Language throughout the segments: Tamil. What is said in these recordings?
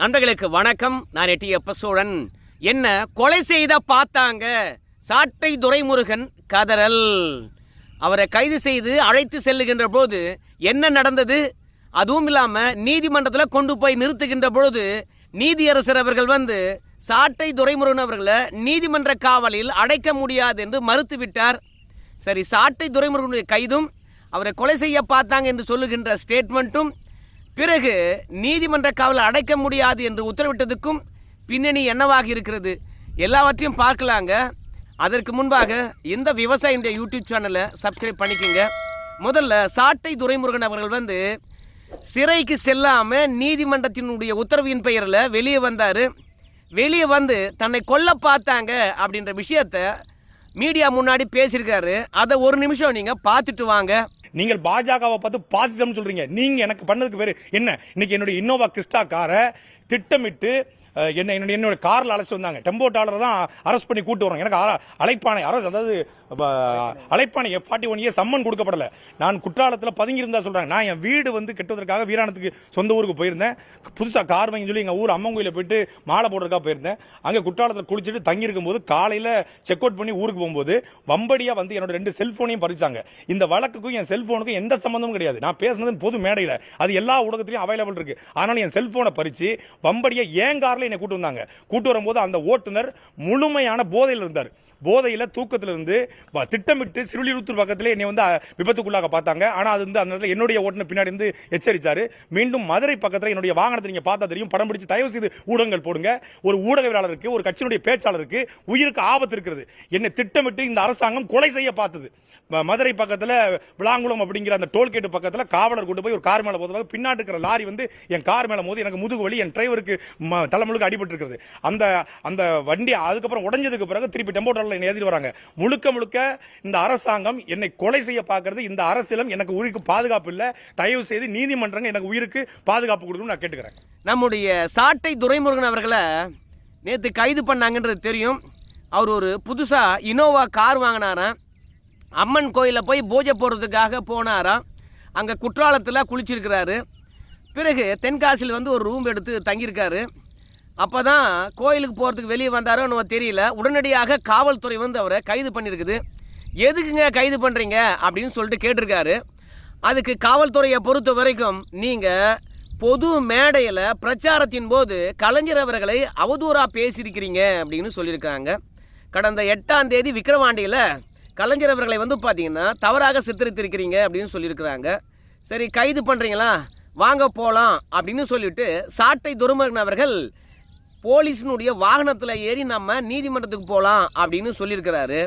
நண்பர்களுக்கு வணக்கம். நான் எட்டி எப்ப சோழன் என்ன கொலை செய்த பார்த்தாங்க? சாட்டை துரைமுருகன் கதறல். அவரை கைது செய்து அழைத்து செல்லுகின்ற போது என்ன நடந்தது? அதுவும் இல்லாமல் நீதிமன்றத்தில் கொண்டு போய் நிறுத்துகின்ற பொழுது நீதியரசர் அவர்கள் வந்து சாட்டை துரைமுருகன் அவர்களை நீதிமன்ற காவலில் அடைக்க முடியாது என்று மறுத்துவிட்டார் சரி சாட்டை துரைமுருகனுடைய கைதும் அவரை கொலை செய்ய பார்த்தாங்க என்று சொல்லுகின்ற ஸ்டேட்மெண்ட்டும் பிறகு நீதிமன்ற காவலை அடைக்க முடியாது என்று உத்தரவிட்டதுக்கும் பின்னணி என்னவாக இருக்கிறது? எல்லாவற்றையும் பார்க்கலாங்க. அதற்கு முன்பாக இந்த விவசாயினுடைய யூடியூப் சேனலை சப்ஸ்கிரைப் பண்ணிக்கோங்க. முதல்ல சாட்டை துரைமுருகன் அவர்கள் வந்து சிறைக்கு செல்லாமல் நீதிமன்றத்தினுடைய உத்தரவின் பெயரில் வெளியே வந்தார். வெளியே வந்து தன்னை கொல்ல பார்த்தாங்க அப்படின்ற விஷயத்த மீடியா முன்னாடி பேசியிருக்காரு. அதை ஒரு நிமிஷம் நீங்கள் பார்த்துட்டு வாங்க. நீங்கள் பாஜகவை பார்த்து பாசிசம் சொல்றீங்க. நீங்க எனக்கு பண்ணதுக்கு பேரு என்ன? இன்னைக்கு என்னுடைய இன்னோவா கிறிஸ்டா காரை திட்டமிட்டு என்ன என்னுடைய என்னோட காரில் அழைச்சி வந்தாங்க. டெம்போ டாலர் தான் அரெஸ்ட் பண்ணி கூட்டு வரோம் எனக்கு அழைப்பானை அழைப்பாணை அரசு அதாவது அழைப்பானை F forty one year summon கொடுக்கப்படல. நான் குற்றாலத்தில் பதுங்கி சொல்கிறாங்க நான் என் வீடு வந்து கெட்டுவதற்காக வீராணத்துக்கு சொந்த ஊருக்கு போயிருந்தேன். புதுசாக கார் வாங்கி சொல்லி எங்கள் ஊர் அம்மன் கோயில போயிட்டு மாலை போடுறதுக்காக போயிருந்தேன். அங்கே குற்றாலத்தில் குளிச்சுட்டு தங்கியிருக்கும் போது காலையில் செக் அவுட் பண்ணி ஊருக்கு போகும்போது வம்படியாக வந்து என்னோட ரெண்டு செல்ஃபோனையும் பறிச்சாங்க. இந்த வழக்குக்கும் என் செல்ஃபோனுக்கும் எந்த சம்மந்தமும் கிடையாது. நான் பேசுனது பொது மேடையில். அது எல்லா ஊடகத்திலையும் அவைலபிள் இருக்குது அதனால என் செல்ஃபோனை பறித்து வம்படியாக ஏன் கார்ல என்னை கூட்டு வந்தாங்க. கூட்டு வரும்போது அந்த ஓட்டுநர் முழுமையான போதையில் இருந்தார். போதையில் தூக்கத்திலிருந்து திட்டமிட்டு சிறுலிருத்தூர் பக்கத்தில் என்னை வந்து விபத்துக்குள்ளாக பார்த்தாங்க. ஆனால் அது வந்து அந்த இடத்துல என்னுடைய ஓட்டுநர் பின்னாடி இருந்து எச்சரித்தார் மீண்டும் மதுரை பக்கத்தில் என்னுடைய வாகனத்தை நீங்கள் பார்த்தா தெரியும். படம் பிடிச்சி தயவு செய்து ஊடகங்கள் போடுங்க. ஒரு ஊடகவியலாளருக்கு ஒரு கட்சியினுடைய பேச்சாளருக்கு உயிருக்கு ஆபத்து இருக்கிறது என்னை திட்டமிட்டு இந்த அரசாங்கம் கொலை செய்ய பார்த்தது. மதுரை பக்கத்தில் விளாங்குளம் அப்படிங்கிற அந்த டோல்கேட் பக்கத்தில் காவலர் கொண்டு போய் ஒரு கார் மேலே போதுவாக பின்னாடி இருக்கிற லாரி வந்து என் கார் மேலே போது எனக்கு முதுகு வலி என் டிரைவருக்கு ம- தலைமுழுக்கு அடிபட்டு இருக்கிறது அந்த அந்த வண்டி அதுக்கப்புறம் உடஞ்சதுக்கு பிறகு திருப்பி டெம்போ டாலர்ல என்னை வராங்க. முழுக்க முழுக்க இந்த அரசாங்கம் என்னை கொலை செய்ய பார்க்கறது இந்த அரசியலும் எனக்கு உயிருக்கு பாதுகாப்பு இல்லை. தயவு செய்து நீதிமன்றங்கள் எனக்கு உயிருக்கு பாதுகாப்பு கொடுக்கணும்னு நான் கேட்டுக்கிறேன். நம்முடைய சாட்டை துரைமுருகன் அவர்களை நேற்று கைது பண்ணாங்கன்றது தெரியும். அவர் ஒரு புதுசாக இனோவா கார் வாங்கினாராம் அம்மன் கோயிலில் போய் பூஜை போடுறதுக்காக போனாராம் அங்கே குற்றாலத்தில் குளிச்சிருக்கிறாரு. பிறகு தென்காசியில் வந்து ஒரு ரூம் எடுத்து தங்கியிருக்காரு. அப்போ தான் கோயிலுக்கு போகிறதுக்கு வெளியே வந்தாரோ நம்ம தெரியல. உடனடியாக காவல்துறை வந்து அவரை கைது பண்ணியிருக்குது எதுக்குங்க கைது பண்ணுறீங்க அப்படின்னு சொல்லிட்டு கேட்டிருக்காரு. அதுக்கு காவல்துறையை பொறுத்த வரைக்கும் நீங்கள் பொது மேடையில் பிரச்சாரத்தின் போது கலைஞர் அவர்களை அவதூறாக பேசியிருக்கிறீங்க அப்படின்னு சொல்லியிருக்காங்க கடந்த எட்டாம் தேதி விக்கிரவாண்டியில் கலைஞர் அவர்களை வந்து பார்த்தீங்கன்னா தவறாக சித்தரித்திருக்கிறீங்க அப்படின்னு சொல்லியிருக்கிறாங்க. சரி கைது பண்ணுறீங்களா வாங்க போகலாம் அப்படின்னு சொல்லிட்டு சாட்டை துருமகன் அவர்கள் போலீஸினுடைய வாகனத்தில் ஏறி நம்ம நீதிமன்றத்துக்கு போகலாம் அப்படின்னு சொல்லியிருக்கிறாரு.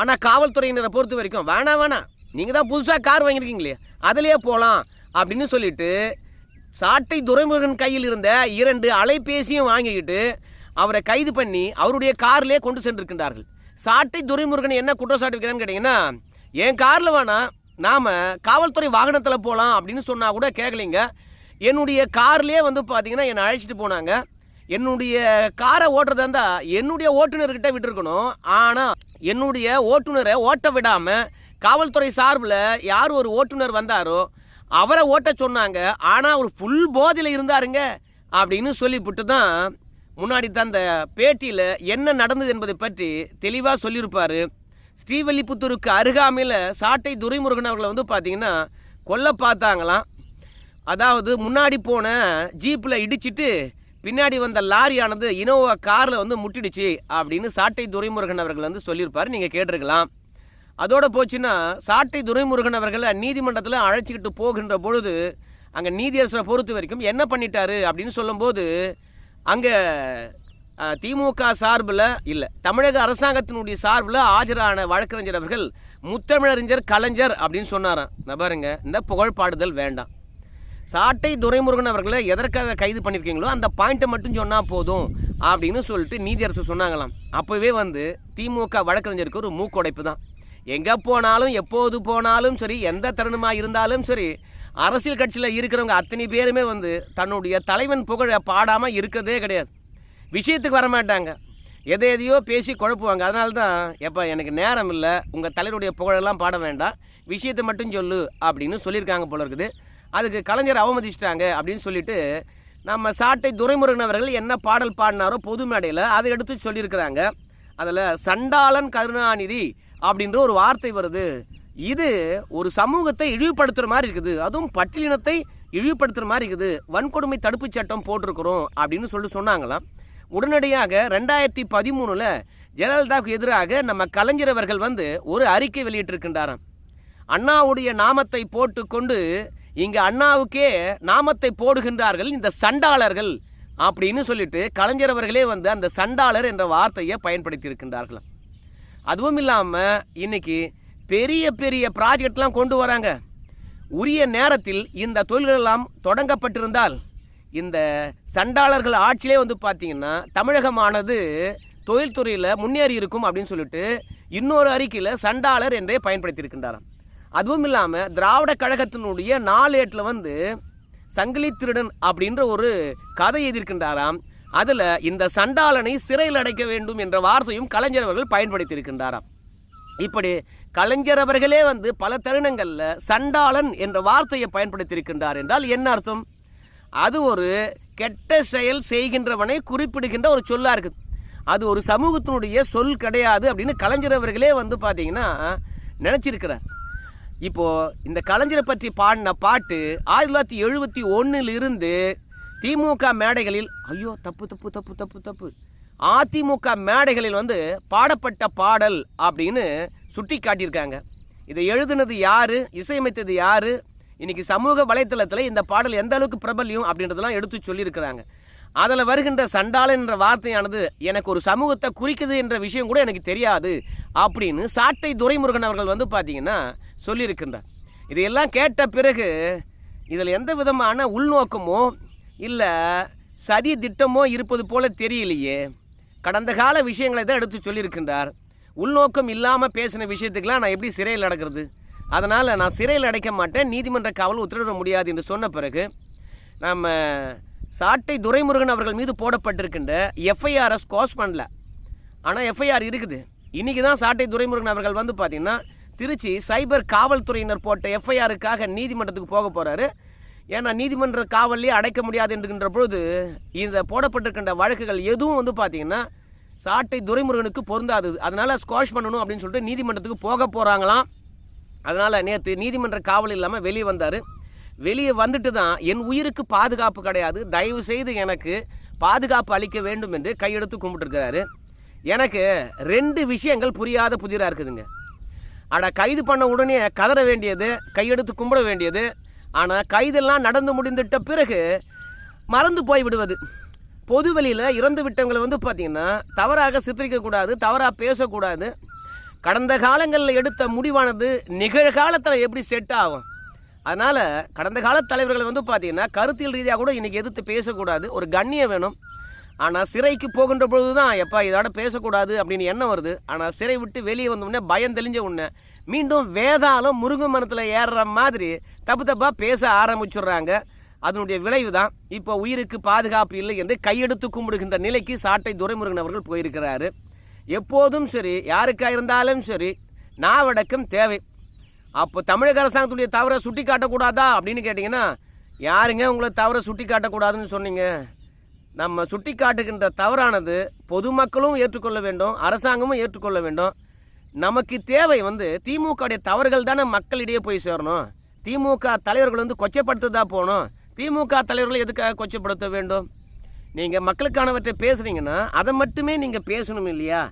ஆனால் காவல்துறையினரை பொறுத்த வரைக்கும் வேணாம் வேணாம் நீங்கள் தான் புதுசாக கார் வாங்கியிருக்கீங்களே அதிலே போகலாம் அப்படின்னு சொல்லிட்டு சாட்டை துரைமுருகன் கையில் இருந்த இரண்டு அலைபேசியும் வாங்கிக்கிட்டு அவரை கைது பண்ணி அவருடைய கார்லேயே கொண்டு சென்றிருக்கின்றார்கள். சாட்டை துரைமுருகன் என்ன குற்றச்சாட்டு இருக்கிறான்னு கேட்டிங்கன்னா என் காரில் வேணாம் நாம் காவல்துறை வாகனத்தில் போகலாம் அப்படின்னு சொன்னால் கூட கேட்கலைங்க என்னுடைய கார்லேயே வந்து பார்த்தீங்கன்னா என்னை அழைச்சிட்டு போனாங்க. என்னுடைய காரை ஓட்டுறதா இருந்தால் என்னுடைய ஓட்டுநர்கிட்ட விட்டுருக்கணும். ஆனால் என்னுடைய ஓட்டுநரை ஓட்ட விடாமல் காவல்துறை சார்பில் யார் ஒரு ஓட்டுநர் வந்தாரோ அவரை ஓட்ட சொன்னாங்க. ஆனால் அவர் ஃபுல் போதையில் இருந்தாருங்க அப்படின்னு சொல்லிவிட்டு தான் முன்னாடி தந்த பேட்டியில் என்ன நடந்தது என்பதை பற்றி தெளிவாக சொல்லியிருப்பார். ஸ்ரீவல்லிபுத்தூருக்கு அருகாமையில் சாட்டை துரைமுருகன் அவர்களை வந்து பார்த்தீங்கன்னா கொல்ல பார்த்தாங்களாம். அதாவது முன்னாடி போன ஜீப்பில் இடிச்சிட்டு பின்னாடி வந்த லாரியானது இனோவா காரில் வந்து முட்டிடுச்சு அப்படின்னு சாட்டை துரைமுருகன் அவர்கள் வந்து சொல்லியிருப்பார். நீங்கள் கேட்டிருக்கலாம். அதோட போச்சுன்னா சாட்டை துரைமுருகன் அவர்களை நீதிமன்றத்தில் அழைச்சிக்கிட்டு போகின்ற பொழுது அங்கே நீதியரசரை பொறுத்த வரைக்கும் என்ன பண்ணிட்டாரு அப்படின்னு சொல்லும்போது அங்கே திமுக சார்பில் இல்லை தமிழக அரசாங்கத்தினுடைய சார்பில் ஆஜரான வழக்கறிஞர் அவர்கள் முத்தமிழறிஞர் கலைஞர் அப்படின்னு சொன்னாராம். நான் பாருங்க இந்த புகழ்பாடுதல் வேண்டாம். சாட்டை துரைமுருகன் அவர்களை எதற்காக கைது பண்ணியிருக்கீங்களோ அந்த பாயிண்ட்டை மட்டும் சொன்னால் போதும் அப்படின்னு சொல்லிட்டு நீதியரசு சொன்னாங்களாம். அப்போவே வந்து திமுக வழக்கறிஞருக்கு ஒரு மூக்குடைப்பு தான். எங்கே போனாலும் எப்போது போனாலும் சரி எந்த தருணமாக இருந்தாலும் சரி அரசியல் கட்சியில் இருக்கிறவங்க அத்தனை பேருமே வந்து தன்னுடைய தலைவன் புகழ பாடாமல் இருக்கிறதே கிடையாது. விஷயத்துக்கு வர மாட்டாங்க எதை எதையோ பேசி குழப்புவாங்க. அதனால தான் எப்போ எனக்கு நேரம் இல்லை உங்கள் தலைவருடைய புகழெல்லாம் பாட வேண்டாம். விஷயத்தை மட்டும் சொல்லு அப்படின்னு சொல்லியிருக்காங்க போல இருக்குது. அதுக்கு கலைஞர் அவமதிச்சிட்டாங்க அப்படின்னு சொல்லிட்டு நம்ம சாட்டை துரைமுருகன் அவர்கள் என்ன பாடல் பாடினாரோ பொது மேடையில் அதை எடுத்து சொல்லியிருக்கிறாங்க. அதில் சண்டாளன் கருணாநிதி அப்படின்ற ஒரு வார்த்தை வருது. இது ஒரு சமூகத்தை இழிவுபடுத்துகிற மாதிரி இருக்குது. அதுவும் பட்டியலினத்தை இழிவுபடுத்துகிற மாதிரி இருக்குது. வன்கொடுமை தடுப்புச் சட்டம் போட்டிருக்கிறோம் அப்படின்னு சொல்லி சொன்னாங்களாம். உடனடியாக ரெண்டாயிரத்தி பதிமூணில் ஜெயலலிதாவுக்கு எதிராக நம்ம கலைஞர் அவர்கள் வந்து ஒரு அறிக்கை வெளியிட்டிருக்கின்றாராம். அண்ணாவுடைய நாமத்தை போட்டுக்கொண்டு இங்க அண்ணாவுக்கே நாமத்தை போடுகின்றார்கள் இந்த சண்டாளர்கள் அப்படின்னு சொல்லிட்டு கலைஞர் அவர்களே வந்து அந்த சண்டாளர் என்ற வார்த்தையை பயன்படுத்தி இருக்கின்றார்களாம் அதுவும் இல்லாமல் இன்னைக்கு பெரிய பெரிய ப்ராஜெக்ட்லாம் கொண்டு வராங்க. உரிய நேரத்தில் இந்த தொழில்கள் எல்லாம் தொடங்கப்பட்டிருந்தால் இந்த சண்டாளர்கள் ஆட்சியிலே வந்து பார்த்தீங்கன்னா தமிழகமானது தொழில்துறையில் முன்னேறி இருக்கும் அப்படின்னு சொல்லிட்டு இன்னொரு அறிக்கையில் சண்டாளர் என்றே பயன்படுத்தியிருக்கின்றாராம். அதுவும் இல்லாமல் திராவிட கழகத்தினுடைய நாளேட்டில் வந்து சங்கிலி திருடன் அப்படின்ற ஒரு கதை எழுதியிருக்கின்றாராம். அதில் இந்த சண்டாளனை சிறையில் அடைக்க வேண்டும் என்ற வார்த்தையும் கலைஞர் அவர்கள் பயன்படுத்தியிருக்கின்றாராம். இப்படி கலைஞர் அவர்களே வந்து பல தருணங்களில் சண்டாளன் என்ற வார்த்தையை பயன்படுத்தியிருக்கின்றார் என்றால் என்ன அர்த்தம்? அது ஒரு கெட்ட செயல் செய்கின்றவனை குறிப்பிடுகின்ற ஒரு சொல்லாக இருக்குது அது ஒரு சமூகத்தினுடைய சொல் கிடையாது அப்படின்னு கலைஞர் அவர்களே வந்து பார்த்தீங்கன்னா நினச்சிருக்கிறார். இப்போது இந்த கலைஞரை பற்றி பாடின பாட்டு ஆயிரத்தி தொள்ளாயிரத்தி எழுபத்தி ஒன்றில் இருந்து திமுக மேடைகளில் ஐயோ தப்பு தப்பு தப்பு தப்பு தப்பு. அதிமுக மேடைகளில் வந்து பாடப்பட்ட பாடல் அப்படின்னு சுட்டி காட்டியிருக்காங்க. இதை எழுதுனது யாரு? இசையமைத்தது யார்? இன்றைக்கி சமூக வலைத்தளத்தில் இந்த பாடல் எந்த அளவுக்கு பிரபல்யம் அப்படின்றதெல்லாம் எடுத்து சொல்லியிருக்கிறாங்க. அதில் வருகின்ற சண்டாளன் என்ற வார்த்தையானது எனக்கு ஒரு சமூகத்தை குறிக்குது என்ற விஷயம் கூட எனக்கு தெரியாது அப்படின்னு சாட்டை துரைமுருகன் அவர்கள் வந்து பார்த்தீங்கன்னா சொல்லியிருக்கின்றார். இதையெல்லாம் கேட்ட பிறகு இதில் எந்த விதமான உள்நோக்கமோ இல்லை சதி திட்டமோ இருப்பது போல தெரியலையே. கடந்த கால விஷயங்களை தான் எடுத்து சொல்லியிருக்கின்றார். உள்நோக்கம் இல்லாமல் பேசின விஷயத்துக்கெலாம் நான் எப்படி சிறையில் அடக்கிறது அதனால் நான் சிறையில் அடைக்க மாட்டேன் நீதிமன்ற காவல் உத்தரவிட முடியாது என்று சொன்ன பிறகு நம்ம சாட்டை துரைமுருகன் அவர்கள் மீது போடப்பட்டிருக்கின்ற எஃப்ஐஆர்எஸ் கோஸ் பண்ணல. ஆனால் எஃப்ஐஆர் இருக்குது. இன்றைக்கி தான் சாட்டை துரைமுருகன் அவர்கள் வந்து பார்த்திங்கன்னா திருச்சி சைபர் காவல்துறையினர் போட்ட எஃப்ஐஆருக்காக நீதிமன்றத்துக்கு போக போகிறாரு ஏன்னா நீதிமன்ற காவல்லே அடைக்க முடியாது என்கின்ற பொழுது இந்த போடப்பட்டிருக்கின்ற வழக்குகள் எதுவும் வந்து பார்த்திங்கன்னா சாட்டை துரைமுருகனுக்கு பொருந்தாதது அதனால் ஸ்குவாஷ் பண்ணணும் அப்படின்னு சொல்லிட்டு நீதிமன்றத்துக்கு போக போகிறாங்களாம் அதனால் நேற்று நீதிமன்ற காவல் இல்லாமல் வெளியே வந்தார். வெளியே வந்துட்டு தான் என் உயிருக்கு பாதுகாப்பு கிடையாது. தயவு செய்து எனக்கு பாதுகாப்பு அளிக்க வேண்டும் என்று கையெடுத்து கும்பிட்டுருக்கிறாரு. எனக்கு ரெண்டு விஷயங்கள் புரியாத புதிராக இருக்குதுங்க. ஆனால் கைது பண்ண உடனே கதற வேண்டியது கையெடுத்து கும்பிட வேண்டியது. ஆனால் கைதெல்லாம் நடந்து முடிந்துட்ட பிறகு மறந்து போய் விடுவது. பொது வெளியில் இறந்து விட்டவங்களை வந்து பார்த்திங்கன்னா தவறாக சித்தரிக்கக்கூடாது தவறாக பேசக்கூடாது. கடந்த காலங்களில் எடுத்த முடிவானது நிகழ்காலத்தில் எப்படி செட் ஆகும்? அதனால் கடந்த கால தலைவர்களை வந்து பார்த்திங்கன்னா கருத்தியல் ரீதியாக கூட இன்றைக்கி எதிர்த்து பேசக்கூடாது. ஒரு கண்ணியம் வேணும். ஆனால் சிறைக்கு போகின்ற பொழுது தான் எப்பா இதோட பேசக்கூடாது அப்படின்னு எண்ணம் வருது. ஆனால் சிறை விட்டு வெளியே வந்தோடனே பயம் தெளிஞ்ச உடனே மீண்டும் வேதாளம் முருங்கை மரத்தில் ஏறுற மாதிரி தப்பு தப்பாக பேச ஆரம்பிச்சுடுறாங்க. அதனுடைய விளைவு தான் இப்போ உயிருக்கு பாதுகாப்பு இல்லை என்று கையெடுத்து கும்பிடுகின்ற நிலைக்கு சாட்டை துரைமுருகன் அவர்கள் போயிருக்கிறாரு. எப்போதும் சரி யாருக்கா இருந்தாலும் சரி நாவடக்கம் தேவை. அப்போ தமிழக அரசாங்கத்துடைய தவறை சுட்டி காட்டக்கூடாதா அப்படின்னு கேட்டிங்கன்னா யாருங்க உங்களை தவறை சுட்டி காட்டக்கூடாதுன்னு சொன்னீங்க? நம்ம சுட்டி காட்டுகின்ற தவறானது பொதுமக்களும் ஏற்றுக்கொள்ள வேண்டும் அரசாங்கமும் ஏற்றுக்கொள்ள வேண்டும். நமக்கு தேவை வந்து திமுகவுடைய தவறுகள் தானே மக்களிடையே போய் சேரணும். திமுக தலைவர்கள் வந்து கொச்சைப்படுத்ததா போகணும். திமுக தலைவர்களை எதுக்காக கொச்சைப்படுத்த வேண்டும்? நீங்கள் மக்களுக்கானவற்றை பேசுகிறீங்கன்னா அதை மட்டுமே நீங்கள் பேசணும் இல்லையா?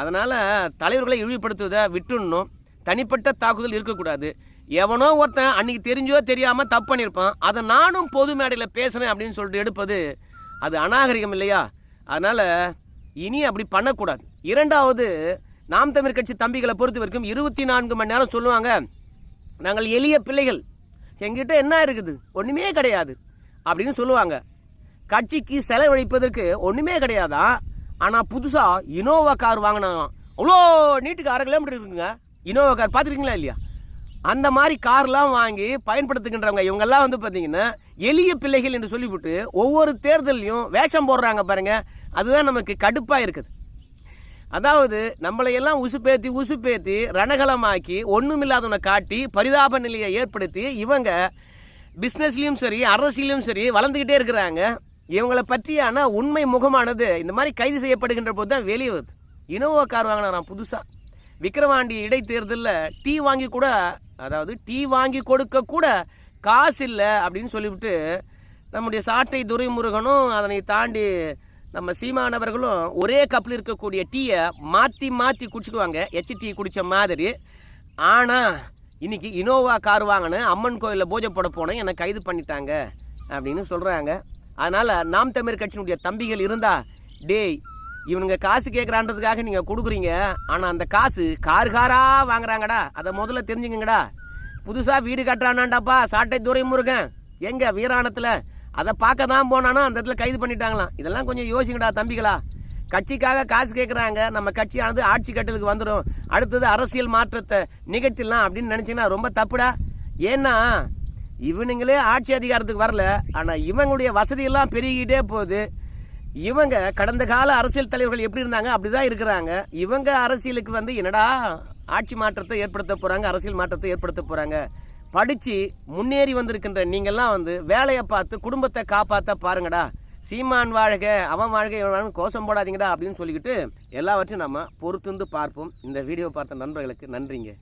அதனால் தலைவர்களை இழிவுபடுத்துவதை விட்டுடணும். தனிப்பட்ட தாக்குதல் இருக்கக்கூடாது. எவனோ ஒருத்தன் அன்றைக்கி தெரிஞ்சோ தெரியாமல் தப்பு பண்ணியிருப்பான். அதை நானும் பொது மேடையில் பேசுகிறேன் அப்படின்னு சொல்லிட்டு எடுப்பது அது அநாகரிகம் இல்லையா? அதனால் இனி அப்படி பண்ணக்கூடாது. இரண்டாவது நாம் தமிழ் கட்சி தம்பிகளை பொறுத்த வரைக்கும் இருபத்தி நான்கு மணி நேரம் சொல்லுவாங்க நாங்கள் எளிய பிள்ளைகள். எங்கிட்ட என்ன இருக்குது? ஒன்றுமே கிடையாது. அப்படின்னு சொல்லுவாங்க. கட்சிக்கு செலவழிப்பதற்கு ஒன்றுமே கிடையாதா? ஆனால் புதுசாக இனோவா கார் வாங்கினாங்க அவ்வளோ நீட்டுக்கு அரை கிலோமீட்டர் இருக்குங்க. இனோவா கார் பார்த்துருக்கீங்களா இல்லையா? அந்த மாதிரி கார்லாம் வாங்கி பயன்படுத்துகின்றவங்க இவங்கெல்லாம் வந்து பார்த்தீங்கன்னா எளிய பிள்ளைகள் என்று சொல்லிவிட்டு ஒவ்வொரு தேர்தலையும் வேஷம் போடுறாங்க பாருங்கள் அதுதான் நமக்கு கடுப்பாக இருக்குது. அதாவது நம்மளையெல்லாம் உசுப்பேத்தி உசுப்பேத்தி ரணகலமாக்கி ஒன்றுமில்லாதவனை காட்டி பரிதாப நிலையை ஏற்படுத்தி இவங்க பிஸ்னஸ்லேயும் சரி அரசியலையும் சரி வளர்ந்துக்கிட்டே இருக்கிறாங்க. இவங்களை பற்றியான உண்மை முகமானது இந்த மாதிரி கைது செய்யப்படுகின்ற போது தான் வெளியே வருது. இனோவா கார் வாங்கினாராம் புதுசாக விக்கிரவாண்டி இடைத்தேர்தலில் டீ வாங்கி கூட அதாவது டீ வாங்கி கொடுக்க கூட காசு இல்லை அப்படின்னு சொல்லிவிட்டு நம்முடைய சாட்டை துரைமுருகனும் அதனை தாண்டி நம்ம சீமானவர்களும் ஒரே கப்பில் இருக்கக்கூடிய டீயை மாற்றி மாற்றி குடிச்சுக்குவாங்க. எச்சி டீ குடித்த மாதிரி. ஆனால் இன்னைக்கு இனோவா கார் வாங்கினேன் அம்மன் கோயிலில் பூஜை போட போனேன். என்னை கைது பண்ணிட்டாங்க அப்படின்னு சொல்கிறாங்க அதனால் நாம் தமிழ் கட்சியினுடைய தம்பிகள் இருந்தால் டேய் இவனுங்க காசு கேட்குறான்றதுக்காக நீங்கள் கொடுக்குறீங்க. ஆனால் அந்த காசு கார் காராக வாங்குறாங்கடா. அதை முதல்ல தெரிஞ்சுக்கங்கடா புதுசாக வீடு கட்டுறானாண்டாப்பா. சாட்டை துரைமுருகன் எங்கே வீராணத்தில். அதை பார்க்க தான் போனானோ அந்த இடத்துல கைது பண்ணிட்டாங்களாம். இதெல்லாம் கொஞ்சம் யோசிங்கடா தம்பிகளா. கட்சிக்காக காசு கேட்குறாங்க நம்ம கட்சியானது ஆட்சி கட்டலுக்கு வந்துடும் அடுத்தது அரசியல் மாற்றத்தை நிகழ்த்திடலாம் அப்படின்னு நினச்சிங்கன்னா ரொம்ப தப்புடா. ஏன்னா இவனுங்களே ஆட்சி அதிகாரத்துக்கு வரல. ஆனால் இவங்களுடைய வசதியெல்லாம் பெருகிட்டே போகுது. இவங்க கடந்த கால அரசியல் தலைவர்கள் எப்படி இருந்தாங்க? அப்படிதான் இருக்கிறாங்க. இவங்க அரசியலுக்கு வந்து என்னடா ஆட்சி மாற்றத்தை ஏற்படுத்த போகிறாங்க அரசியல் மாற்றத்தை ஏற்படுத்த போகிறாங்க படித்து முன்னேறி வந்திருக்கின்ற நீங்கள்லாம் வந்து வேலையை பார்த்து குடும்பத்தை காப்பாற்ற பாருங்கடா. சீமான் வாழ்க அவன் வாழ்க இவன் கோஷம் போடாதீங்கடா அப்படின்னு சொல்லிக்கிட்டு எல்லாவற்றையும் நம்ம பொறுத்துந்து பார்ப்போம். இந்த வீடியோ பார்த்த நண்பர்களுக்கு நன்றிங்க.